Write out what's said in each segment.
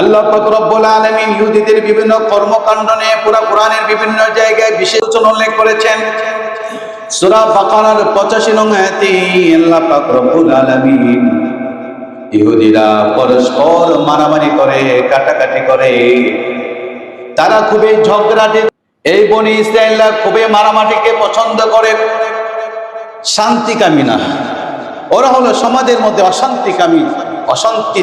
আল্লাহ রব্বুল আলামিন ইহুদিদের বিভিন্ন কর্মকাণ্ড নিয়ে পুরো কোরআনের বিভিন্ন জায়গায় বিশেষ উল্লেখ করেছেন। সূরা বাকারার 85 নং আয়াতে আল্লাহ পাক আলামিন ইহুদিরা পরস্পর মারামারি করে, কাটাকাটি করে। তারা খুবই ঝগড়াটে। এই বনি ইসরায়েলরা খুবই মারামারিকে পছন্দ করে। শান্তিকামী না। ওরা হলো সমাজের মধ্যে অশান্তিকামী অশান্তি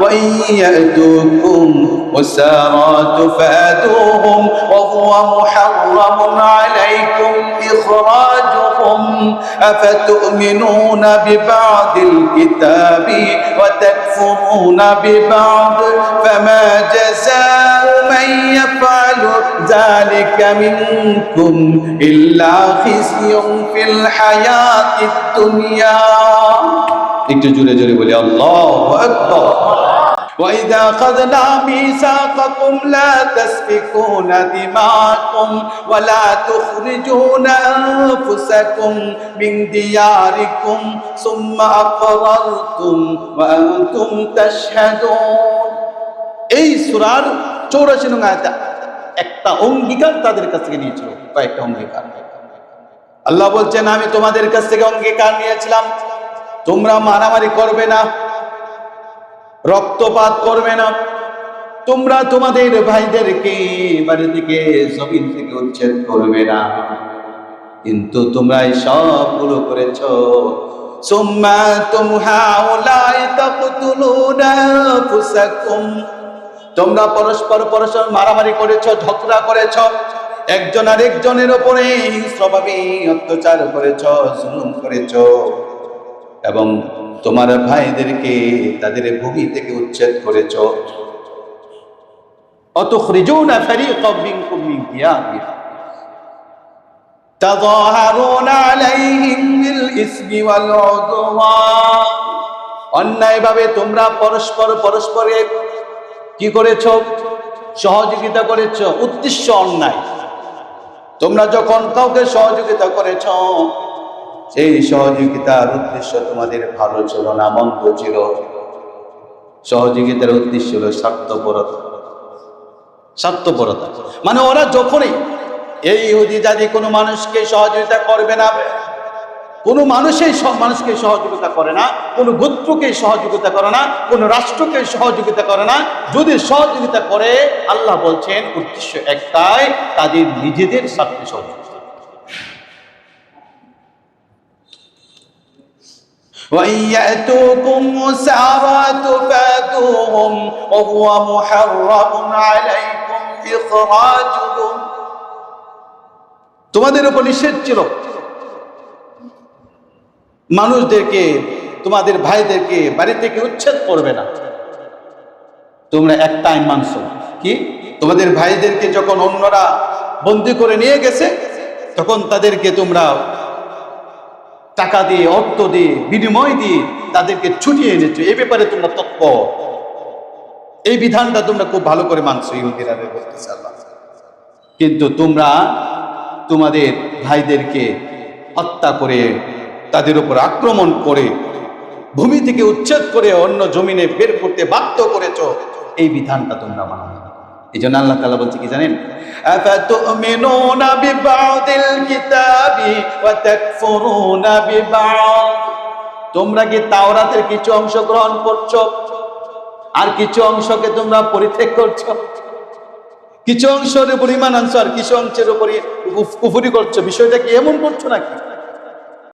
وإن يأتوكم وسارى تفادوهم وهو محرم عليكم إخراجهم أفتؤمنون ببعض الكتاب وتكفرون ببعض فما جزاء من يفعل ذلك منكم إلا خزي في الحياة الدنيا একটু জোরে জোরে বলি আল্লাহ আকবার وإذا أخذنا ميثاقكم لا تسفكون دماءكم ولا تخرجون أنفسكم من دياركم ثم أقررتم وأنتم تشهدون এই সুরার চৌরাশি নং আয়াতে একটা অঙ্গীকার তাদের কাছ থেকে নিয়েছিল কয়েকটা অঙ্গীকার আল্লাহ বলছেন আমি তোমাদের কাছ থেকে অঙ্গীকার নিয়েছিলাম তোমরা মারামারি করবে না রক্তপাত করবে না। তোমরা তোমাদের ভাইদেরকে বাড়ি থেকে জমিন থেকে উচ্ছেদ করবে না। কিন্তু তোমরা এই সবগুলো করেছ। সুম্মা আনফুসাকুম। তোমরা পরস্পর পরস্পর মারামারি করেছ, ঝগড়া করেছ। একজন আরেকজনের উপরে হিংস্রভাবে অত্যাচার করেছ, জুলুম করেছ। এবং তোমার ভাইদেরকে তাদের ভূমি থেকে উচ্ছেদ করেছ। অত আলাইহিম বিল ইসমি ওয়াল উদওয়ান অন্যায়ভাবে তোমরা পরস্পর পরস্পরে কি করেছ? সহযোগিতা করেছ। উদ্দেশ্য অন্যায়। তোমরা যখন কাউকে সহযোগিতা করেছ সেই সহযোগিতার উদ্দেশ্য তোমাদের ভালো ছিল না, মন্দ ছিল সহযোগিতার উদ্দেশ্য হলো স্বার্থপরতা। স্বার্থপরতা। মানে ওরা যখনই এই ইহুদি জাতি কোনো মানুষকে সহযোগিতা করবে না, কোনো মানুষই মানুষকে সহযোগিতা করে না, কোনো গোত্রকে সহযোগিতা করে না, কোনো রাষ্ট্রকে সহযোগিতা করে না। যদি সহযোগিতা করে, আল্লাহ বলছেন, উদ্দেশ্য একটাই, তাদের নিজেদের স্বার্থে সহযোগিতা। وإن يأتوكم مسارى تفادوهم وهو محرم عليكم إخراجهم তোমাদের উপর নিষেধ ছিল মানুষদেরকে তোমাদের ভাইদেরকে বাড়ি থেকে উচ্ছেদ করবে না তোমরা এক টাইম মানছ কি তোমাদের ভাইদেরকে যখন অন্যরা বন্দি করে নিয়ে গেছে তখন তাদেরকে তোমরা টাকা দিয়ে, অর্থ দিয়ে, বিনিময় দিয়ে তাদেরকে ছুটিয়ে এনেছো। এ ব্যাপারে তোমরা তৎপর। এই বিধানটা তোমরা খুব ভালো করে মানছো, ইহুদিরা কিন্তু তোমরা তোমাদের ভাইদেরকে হত্যা করে, তাদের উপর আক্রমণ করে, ভূমি থেকে উচ্ছেদ করে অন্য জমিনে বের করতে বাধ্য করেছ, এই বিধানটা তোমরা মানো এই জন্য আল্লাহ তালা বলছে কি জানেন? তোমরা কি তাওরাতের কিছু অংশ গ্রহণ করছ? আর কিছু অংশকে তোমরা পরিত্যাগ করছ? কিছু অংশের উপর ইমান আনছো আর কিছু অংশের উপরে কুফুরি করছ? বিষয়টা কি এমন করছ নাকি?